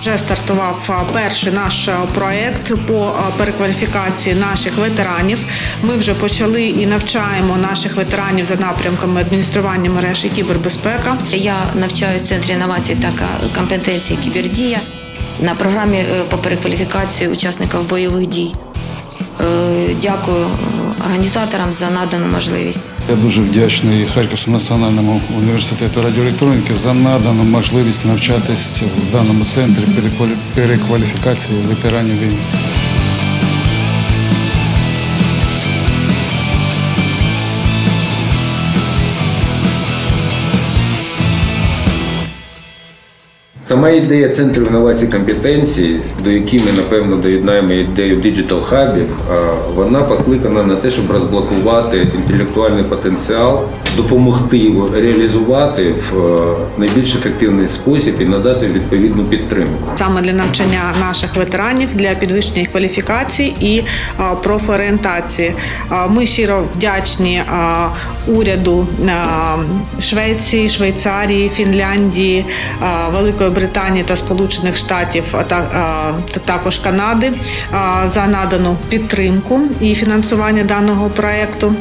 Вже стартував перший наш а, проект по перекваліфікації наших ветеранів. Ми вже почали і навчаємо наших ветеранів за напрямками адміністрування мереж і кібербезпека. Я навчаюсь в центрі інновацій та компетенції кібердія на програмі е, по перекваліфікації учасників бойових дій. Е, Дякую е, організаторам за надану можливість. Я дуже вдячний Харківському національному університету радіоелектроніки за надану можливість навчатись в даному центрі переквалі- перекваліфікації ветеранів війни. Сама ідея центру інновацій компетенції, до якої ми напевно доєднаємо ідею Digital Hubів, а, вона покликана на те, щоб розблокувати інтелектуальний потенціал, допомогти його реалізувати в е, найбільш ефективний спосіб і надати відповідну підтримку. саме для навчання наших ветеранів для підвищення їх кваліфікації і профорієнтації. Ми щиро вдячні уряду Швеції, Швейцарії, Фінляндії, Великої Британії та Сполучених Штатів, а та- а, та також Канади за надану підтримку і фінансування даного проекту.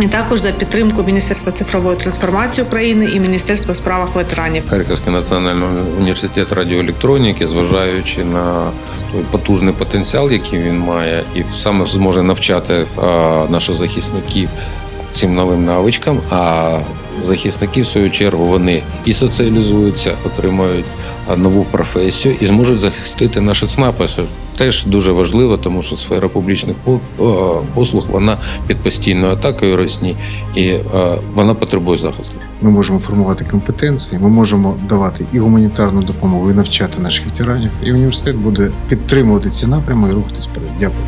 І також за підтримку Міністерства цифрової трансформації України і Міністерства у справах ветеранів. Харківський національний університет радіоелектроніки, зважаючи на той потужний потенціал, який він має, і саме зможе навчати наших захисників цим новим навичкам. А захисники, в свою чергу, вони і соціалізуються, отримають нову професію і зможуть захистити наші ЦНАПи. Теж дуже важливо, тому що сфера публічних по- послуг вона під постійною атакою росні, і е, вона потребує захисту. Ми можемо формувати компетенції, ми можемо давати і гуманітарну допомогу, і навчати наших ветеранів. І університет буде підтримувати ці напрями і рухатись вперед. Дякую.